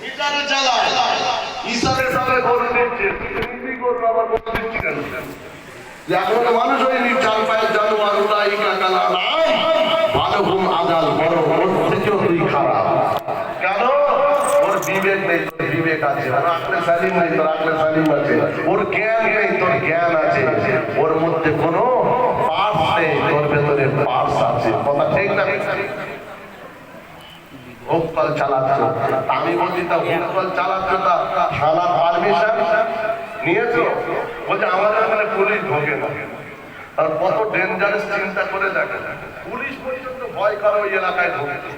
মিটারে চালায় হিসাবে সাবে করে দিচ্ছে। তুমি করব? আবার বলে দিচ্ছি কেন? এখন মানুষ হয়নি চার পায়ের জানোয়ার উড়াই কাকালা নাই। ভালো ঘুম আদাল বড় ওর থেকেও তুই খারাপ। কেন? ওর বিবেক নেই তোর বিবেক আছে। ওর আকলে সালিম নেই তোর আকলে সালিম আছে। ওর জ্ঞান নেই তোর জ্ঞান আছে। ওর মধ্যে কোনো পার্স নেই তোর ভেতরে পার্স আছে কথা ঠিক না হোকল চালাচ্ছ। আমি বলছি তা হোকল চালাচ্ছ তা থানার পারমিশন নিয়েছো? বলছে, আমাদের এখানে পুলিশ ঢোকে না। আর কত ডেঞ্জারাস চিন্তা করে দেখে। পুলিশ পর্যন্ত ভয় করে ওই এলাকায় ঢুকছে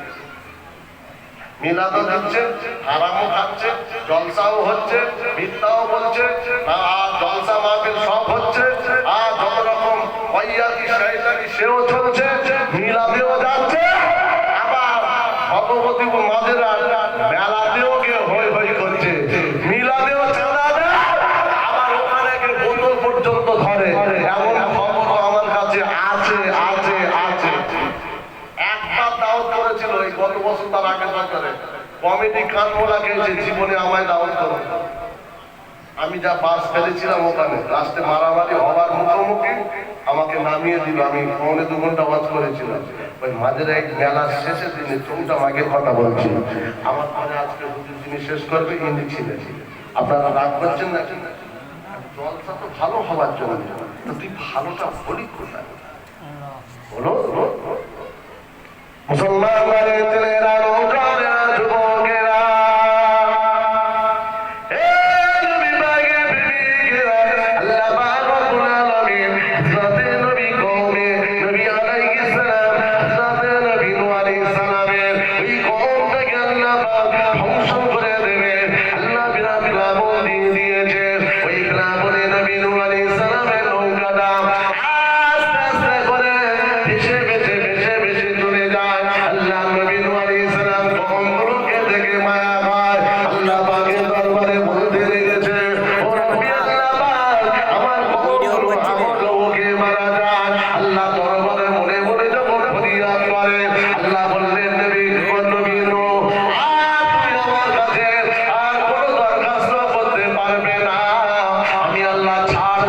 মিলাদও দিচ্ছে, হারামও খাচ্ছে, জলসাও হচ্ছে, মিথ্যাও বলছে জলসা মাহফিল সব হচ্ছে আর যত রকম পয়াতি শয়তানি সেও চলছে মিলাদেও যাচ্ছে আবার ভগবতী মাঝেরা মেলাতেও গিয়ে হই হই করছে মিলাদেও চাঁদা দেয় আবার ওখানে গিয়ে বোতল পর্যন্ত ধরে আমি যা বাস ফেলেছিলাম ওখানে, লাস্টে মারামারি হওয়ার মুখোমুখি আমাকে নামিয়ে দিল। আমি পৌনে দু ঘণ্টা ওয়াজ করেছিলাম। ওই মাঝের এক মেলার শেষের দিনে চৌটা মাকে কথা বলছি আমার পরে আজকে হুজুর শেষ করবে, ইনি ছিলেন। আপনারা রাগ করছেন না জলসা তো ভালো হওয়ার জন্য। তুই ভালোটা বলি কোথায়? বলো মুসলমান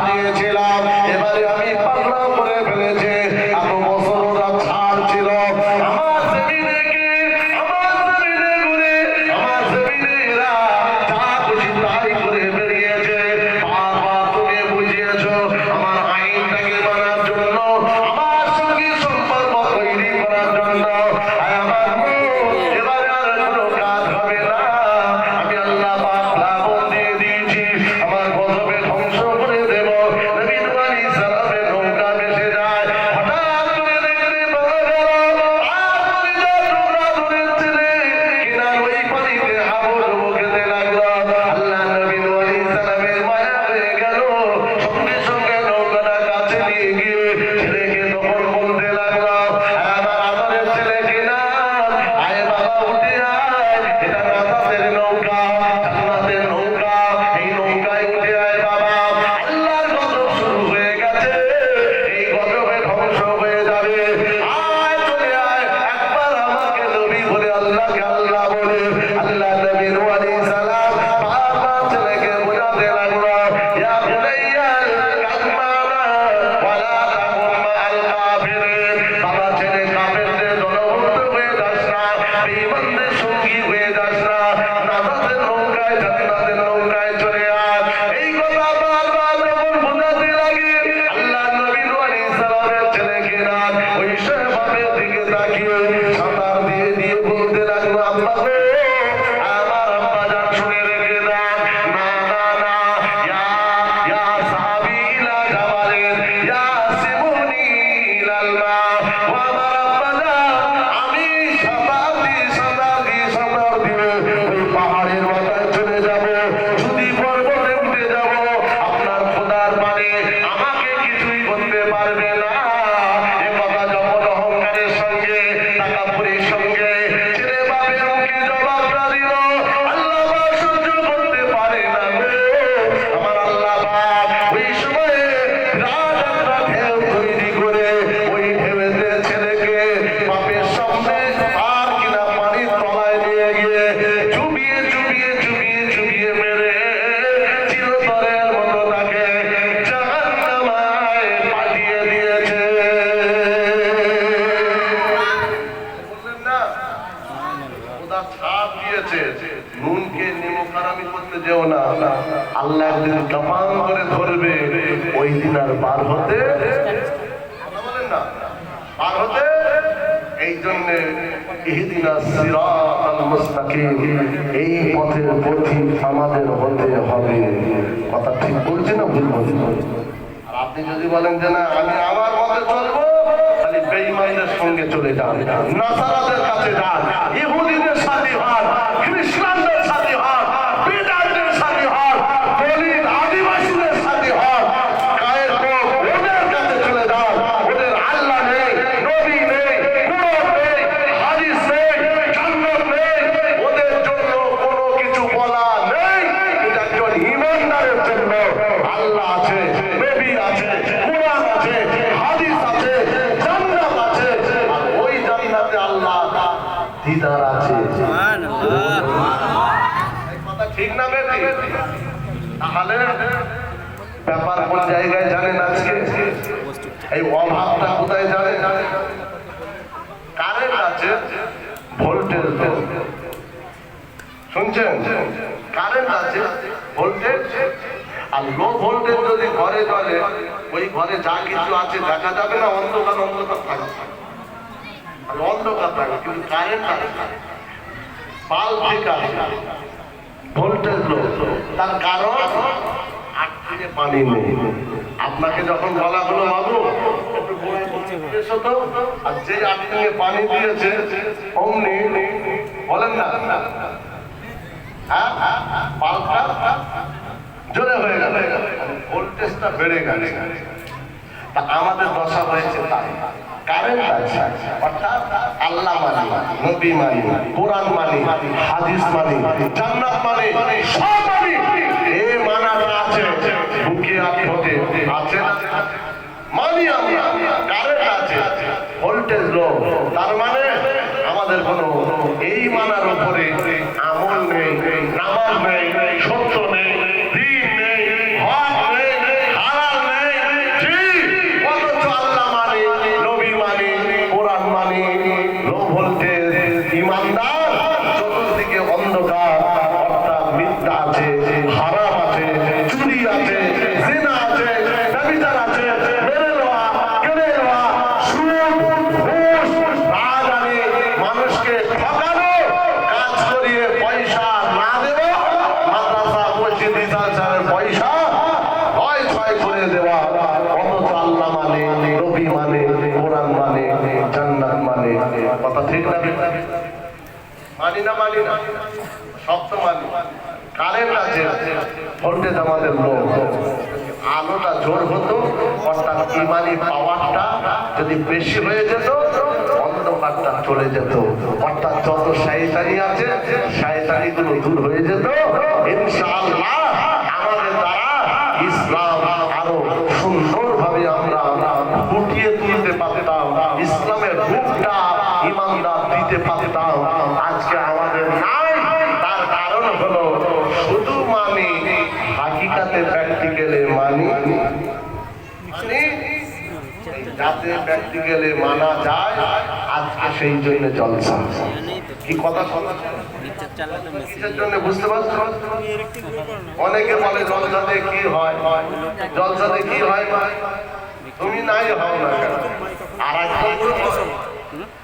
দিয়েছিলাম। এবারে আমি পাগলা করে ফেলেছে। এত আল্লাহ বলে আল্লাহ নবী নূহ দিয়েছে নুনকে নিমকারামি করতে যেও না। আল্লাহ একদিন কাপান করে ধরবে, ওই দিন আর পার হতে বলেন না। পার হতে এই জন্য কথা ঠিক আপনি যদি বলেন আমি আমার সঙ্গে চলে যান। কাছে খ্রিস্টানদের তাহলে ব্যাপার কোন জায়গায় জানেন আজকে? এই অভাবটা কোথায় জানেন? কারেন্ট আছে ভোল্টেজ শুনছেন? কারেন্ট আছে ভোল্টেজ আর লো ভোল্টেজ যদি ঘরে চলে, ওই ঘরে যা কিছু আছে দেখা যাবে না? অন্ধকার অন্ধকার থাকবে অন্ধকার থাকবে কিন্তু কারেন্ট আছে পাল ঠিক আছে ভোল্টেজ লো তার কারণ আটকে পানি নেই আপনাকে যখন বলা হলো, বাবু আর যে আটকে পানি দিয়েছে, অমনি বলেন না। হ্যাঁ? জোরে হয়ে গেল। ভোল্টেজটা বেড়ে তা আমাদের দশা হয়েছে কারেন্ট অর্থাৎ আল্লাহ মানি, নবী মানি, কোরআন মানি, হাদিস মানি, জান্নাত মানি, সব মানি। আছে বুকে হতে আছে মানি আমরা কারেন্ট আছে। ভোল্টেজ লো তার মানে আমাদের কোনো এই মানার উপরে আমল নেই, নামাজ নেই সত্য নেই দিন নেই হক নেই হালাল নেই জি অথচ আল্লাহ মানে নবী মানে কোরআন মানে লো ভোল্টেজ ইমানদার চতুর্দিকে অন্ধকার অর্থাৎ মিথ্যা আছে হারাম আছে চুরি আছে জিনা আছে ব্যভিচার আছে মেরে নেওয়া কেড়ে নেওয়া সুদ ঘুষ রাজধানী মানুষকে ঠকানো কাজ করিয়ে পয়সা না দেব মাদ্রাসা মসজিদ ইতালসারের পয়সা ভয় ছয় করে দেওয়া অথচ আল্লাহ মানে নবী মানে কোরআন মানে জান্নাত মানে কথা ঠিক না মানি না মানি না। সব তো মানি কারেন্ট আছে আমাদের আলোটা জোর হতো, অর্থাৎ ইমানি পাওয়ারটা যদি বেশি হয়ে যেত, অন্ধকারটা চলে যেত। অর্থাৎ যত শায়তানি আছে শায়তানি গুলো দূর হয়ে যেত। ইনশাআল্লাহ আমাদের দ্বারা ইসলাম আরও সুন্দরভাবে ইমানদার দিতে পারতাম আজকে আমাদের নাই। তার কারণ হলো, শুধু মানি হাকিকাতে প্র্যাকটিক্যালে মানি। যাতে প্র্যাকটিক্যালে মানা যায়, আজকে সেই জন্য জলসা। কি বুঝতে পারছ? অনেকে বলে, জলসাতে কি হয়? জলসাতে কি হয়? তুমি নাই হও না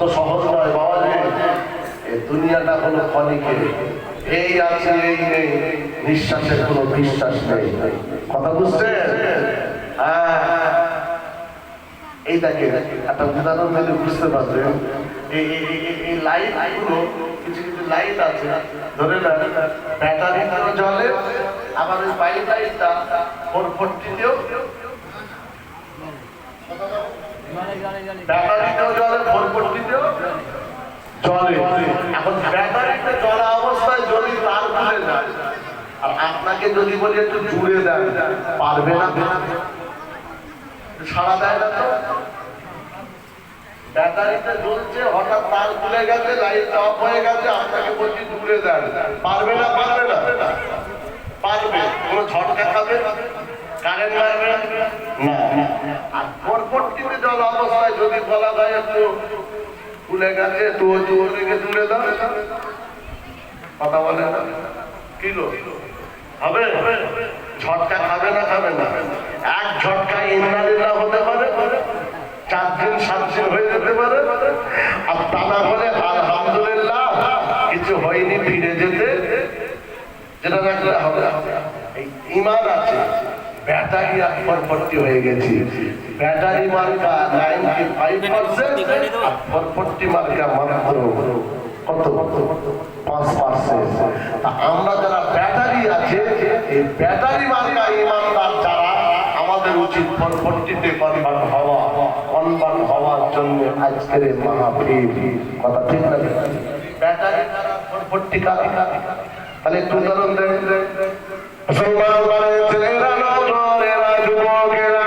অত সহজ নয় বাবা এই দুনিয়াটা হলো ক্ষণিকে। এই আছে, এই নেই। নিঃশ্বাসের কোনো বিশ্বাস নেই। কথা বুঝছেন? হ্যাঁ। এই একটা উদাহরণ বুঝতে পারবেন এই লাইট কিছু কিছু লাইট আছে। ধরে আপনাকে যদি বলি একটু জুড়ে দেন, পারবে না সারা দেয় না তো? ব্যাটারিতে জ্বলছে, হঠাৎ তার খুলে গেছে, লাইট অফ হয়ে গেছে, আপনাকে বলছি জুড়ে দেন। পারবে না পারবে না? পারবে। কোনো ঝটকা খাবে? কারেন্ট মারবে না আর পরবর্তীতে জল অবস্থায় যদি বলা যায় একটু খুলে গেছে তো জোরকে তুলে দাও। কথা বলে না। কিলো হবে? ঝটকা খাবে না খাবে না? এক ঝটকা ইন্দালিল্লাহ হতে পারে চার দিন সাত দিন হয়ে যেতে পারে আর তা না হলে আলহামদুলিল্লাহ কিছু হয়নি ফিরে যেতে। যেটা রাখলে হবে। ইমান আছে। ব্যাটারি আর ফরফরটি হয়ে গেছি ব্যাটারি মার্কা নাইনটি ফাইভ পার্সেন্ট আর ফরফরটি মার্কা মাত্র কত পাঁচ পার্সেন্ট আমরা যারা ব্যাটারি আছে এই ব্যাটারি মার্কা ইমানদার যারা আমাদের উচিত ফরফরটিতে কনভার্ট হওয়া। কনভার্ট হওয়ার জন্য আজকের মাহফিল। কথা ঠিক না? ব্যাটারি যারা ফরফরটি কারা তাহলে একটু উদাহরণ দেন। মুসলমান মানে ছেলেরা নরেরা যুবকেরা